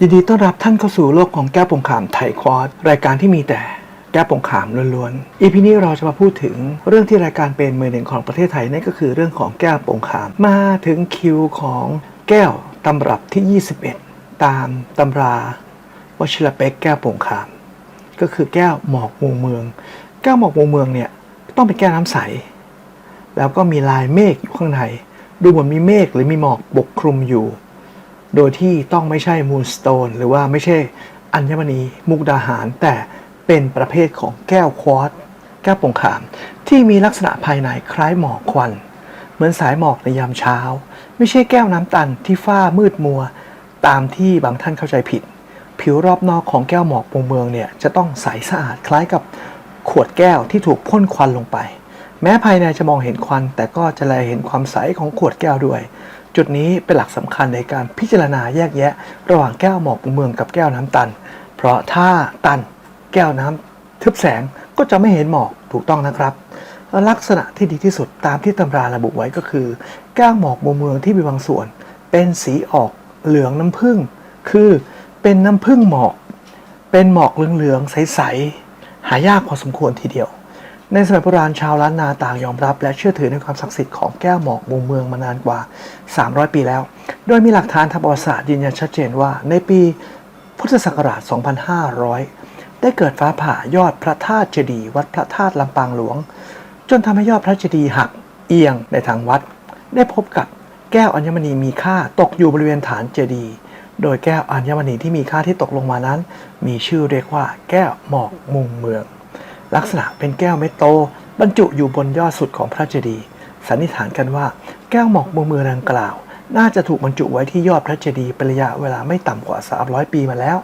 ยินดีต้อนรับท่านเข้าสู่โลกของแก้วปงขามไทยควอดรายการที่มีแต่แก้วปงขามล้วนๆ EP นี้เราจะมาพูดถึงเรื่องที่รายการเป็นมือหนึ่งของประเทศไทยนั่นก็คือเรื่องของแก้วปงขาม มาถึงคิวของแก้วตำรับที่ 21 ตามตำราวชิรเปกแก้วปงขาม ก็คือแก้วหมอกมุมเมือง แก้วหมอกมุมเมืองเนี่ยต้องเป็นแก้วน้ำใส แล้วก็มีลายเมฆอยู่ข้างใน ดูเหมือนมีเมฆหรือมีหมอกปกคลุมอยู่ โดยที่ต้องไม่ใช่มูนสโตนหรือว่าไม่ใช่อัญมณีมุกดาหาร แต่เป็นประเภทของแก้วควอตแก้วปงขาม ที่มีลักษณะภายในคล้ายหมอกควัน เหมือนสายหมอกในยามเช้า ไม่ใช่แก้วน้ำตันที่ฝ้ามืดมัว ตามที่บางท่านเข้าใจผิด ผิวรอบนอกของแก้วหมอกปงเมืองเนี่ยจะต้องใสสะอาดคล้ายกับขวดแก้วที่ถูกพ่นควันลงไป แม้ภายในจะมองเห็นควัน แต่ก็จะแลเห็นความใสของขวดแก้วด้วย จุดนี้เป็นหลักสำคัญในการพิจารณาแยกแยะ ระหว่างแก้วหมอกเมืองกับแก้วน้ำตัน เพราะถ้าตันแก้วน้ำทึบแสงก็จะไม่เห็นหมอกถูกต้องนะครับ ลักษณะที่ดีที่สุดตามที่ตำราระบุไว้ก็คือ แก้วหมอกมุมเมืองที่มีบางส่วน เป็นสีออกเหลืองน้ำผึ้งคือเป็นน้ำผึ้งหมอก เป็นหมอกเหลืองๆใสๆหายากพอสมควรทีเดียว ในสมัยโบราณชาวล้านนาต่างยอมรับ และเชื่อถือในความศักดิ์สิทธิ์ของแก้วหมอกมุมเมืองมานานกว่า 300 ปีแล้ว โดยมีหลักฐานทางประวัติศาสตร์ยืนยันชัดเจนว่า ในปีพุทธศักราช 2500 ได้เกิดฟ้าผ่ายอดพระธาตุเจดีย์วัดพระธาตุลำปางหลวง จนทำให้ยอดพระเจดีย์หักเอียงในทางวัด ได้พบกับแก้วอัญมณีมีค่าตกอยู่บริเวณฐานเจดีย์โดยแก้วอัญมณีที่มีค่าที่ตกลงมานั้น มีชื่อเรียกว่า แก้วหมอกมุมเมือง ลักษณะเป็นแก้วเม็ดโต บรรจุอยู่บนยอดสุดของพระเจดีย์สันนิษฐานกันว่าแก้วหมอกมุมเมืองดังกล่าว น่าจะถูกบรรจุไว้ที่ยอดพระเจดีย์เป็นระยะเวลาไม่ต่ำกว่า 300 ปีมาแล้ว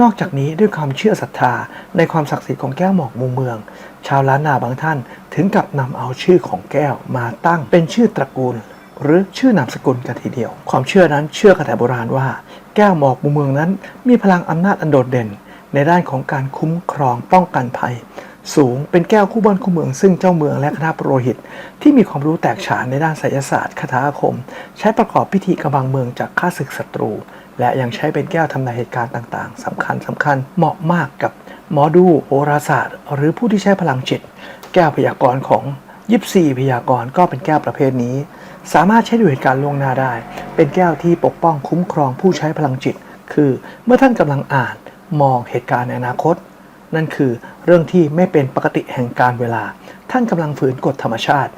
นอกจากนี้ด้วยความเชื่อศรัทธาในความศักดิ์สิทธิ์ของแก้วหมอกมุมเมือง ชาวล้านนาบางท่านถึงกับนำเอาชื่อของแก้วมาตั้งเป็นชื่อตระกูล หรือชื่อนามสกุลกันทีเดียว ความเชื่อนั้นเชื่อกันแต่โบราณว่า แก้วหมอกมุมเมืองนั้น มีพลังอำนาจอันโดดเด่น ในด้านของการคุ้มครองป้องกันภัย สูงเป็นแก้วคู่บ้านคู่เมือง ซึ่งเจ้าเมืองและคณะปโรหิต ที่มีความรู้แตกฉานในด้านไสยศาสตร์คาถาอาคม ใช้ประกอบพิธีกำบังเมืองจากข้าศึกศัตรู และยังใช้เป็นแก้วทำนายเหตุการณ์ต่างๆสำคัญสำคัญเหมาะมากกับหมอดูโหราศาสตร์ หรือผู้ที่ใช้พลังจิต แก้วพยากรณ์ของยิปซีพยากรณ์ก็เป็นแก้วประเภทนี้ สามารถใช้ดูเหตุการณ์ล่วงหน้าได้ เป็นแก้วที่ปกป้องคุ้มครองผู้ใช้พลังจิต คือเมื่อท่านกำลังอ่านมองเหตุการณ์ในอนาคต นั่นคือเรื่องที่ไม่เป็นปกติแห่งการเวลา ท่านกำลังฝืนกฎธรรมชาติ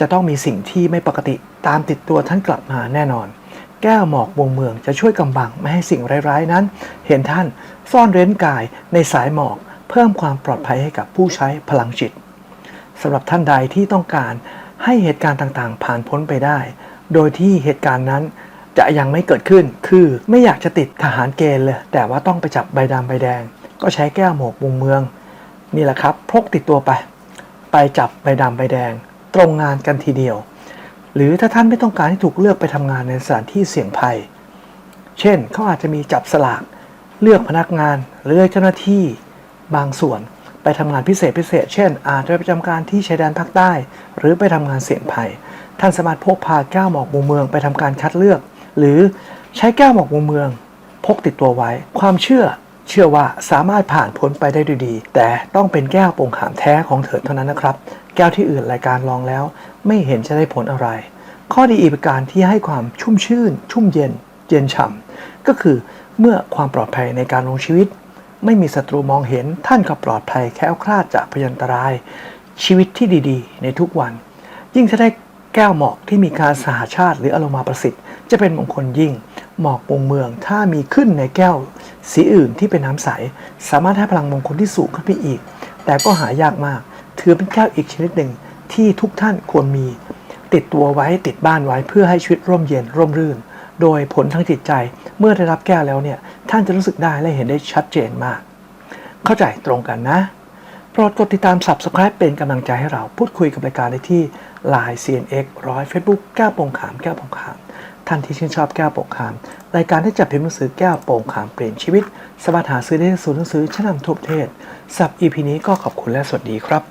จะต้องมีสิ่งที่ไม่ปกติตามติดตัวท่านกลับมาแน่นอน แก้วหมอกวงเมืองจะช่วยกำบังไม่ให้สิ่งร้ายๆนั้น เห็นท่านซ่อนเร้นกายในสายหมอก เพิ่มความปลอดภัยให้กับผู้ใช้พลังจิตสำหรับท่านใดที่ต้องการให้เหตุการณ์ต่างๆ ผ่านพ้นไปได้ โดยที่เหตุการณ์นั้นจะยังไม่เกิดขึ้น คือไม่อยากจะติดทหารเกณฑ์เลย แต่ว่าต้องไปจับใบดำใบแดง ก็ใช้แก้วหมอกวงเมือง นี่แหละครับพกติดตัวไป ไปจับใบดำใบแดง ตรงงานกันทีเดียว หรือถ้าท่านไม่ต้องการให้ถูกเลือกไปทำงานในสถานที่เสี่ยงภัย เช่นเขาอาจจะมีจับสลาก เลือกพนักงานหรือเจ้าหน้าที่บางส่วนไปทำงานพิเศษพิเศษ เช่น อาจจะไปประจำการที่ชายแดนภาคใต้ หรือไปทำงานเสี่ยงภัย ท่านสามารถพกพาแก้วหมอกมุมเมืองไปทำการคัดเลือก หรือใช้แก้วหมอกมุมเมือง พกติดตัวไว้ ความเชื่อ เชื่อว่าสามารถผ่านพ้นไปได้ด้วยดี แต่ต้องเป็นแก้วโป่งขามแท้ของเถิดเท่านั้นนะครับ แก้วที่อื่นรายการลองแล้ว ไม่เห็นจะได้ผลอะไร ข้อดีอีกประการที่ให้ความชุ่มชื่น ชุ่มเย็น เย็นฉ่ำก็คือเมื่อความปลอดภัยในการลงชีวิต ไม่มีศัตรูมองเห็นท่านก็ปลอดภัยแคล้วคลาดจากพยันตราย ชีวิตที่ดีๆ ในทุกวัน ยิ่งจะได้แก้วหมอกที่มีการสหาชาติหรืออโลมาประสิทธิ์ จะเป็นมงคลยิ่ง หมอกวงเมืองถ้ามีขึ้นในแก้ว สีอื่นที่เป็นน้ำใส สามารถให้พลังมงคลที่สูงขึ้นไปอีก แต่ก็หายากมาก ถือเป็นแก้วอีกชนิดหนึ่งที่ทุกท่านควรมี ติดตัวไว้ติดบ้านไว้เพื่อให้ชีวิตร่มเย็นร่มรื่น โดยผลทางจิตใจเมื่อได้รับแก้วแล้วเนี่ยท่านจะรู้สึกได้และเห็นได้ชัดเจนมาก เข้าใจตรงกันนะโปรดกดติดตาม Subscribe เป็นกำลังใจให้เราพูดคุยกับรายการได้ที่ Line CNX ร้อย Facebook แก้วปงขามแก้วปงขาม ท่านที่ชื่นชอบแก้วโป่งขาม รายการที่จัดพิมพ์หนังสือแก้วโป่งขามเปลี่ยนชีวิต สามารถหาซื้อได้ที่ศูนย์หนังสือชั้นนำทั่วประเทศสับอีพีนี้ก็ขอบคุณและสวัสดีครับ